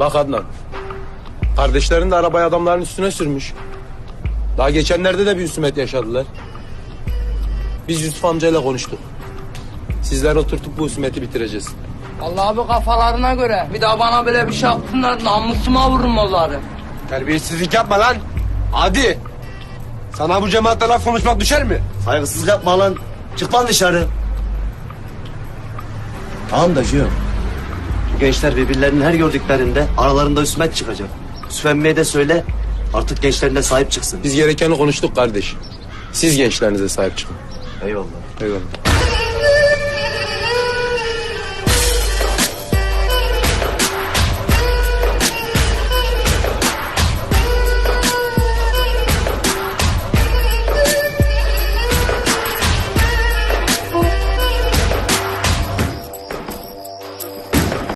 Bak Adnan. Kardeşlerin de arabayı adamların üstüne sürmüş. Daha geçenlerde de bir husumet yaşadılar. Biz Yusuf amcayla konuştuk. Sizler oturtup bu husumeti bitireceğiz. Allah abi kafalarına göre. Bir daha bana böyle bir şey yapsınlar namusuma vururum onları. Terbiyesizlik yapma lan. Hadi. Sana bu cemaatle laf konuşmak düşer mi? Saygısızlık yapma lan. Çık lan dışarı. Tamam da Cihan. Gençler birbirlerinin her gördüklerinde aralarında üsmet çıkacak. Yusuf emmiye de söyle artık gençlerine sahip çıksın. Biz gerekeni konuştuk kardeş. Siz gençlerinize sahip çıkın. Eyvallah. Eyvallah.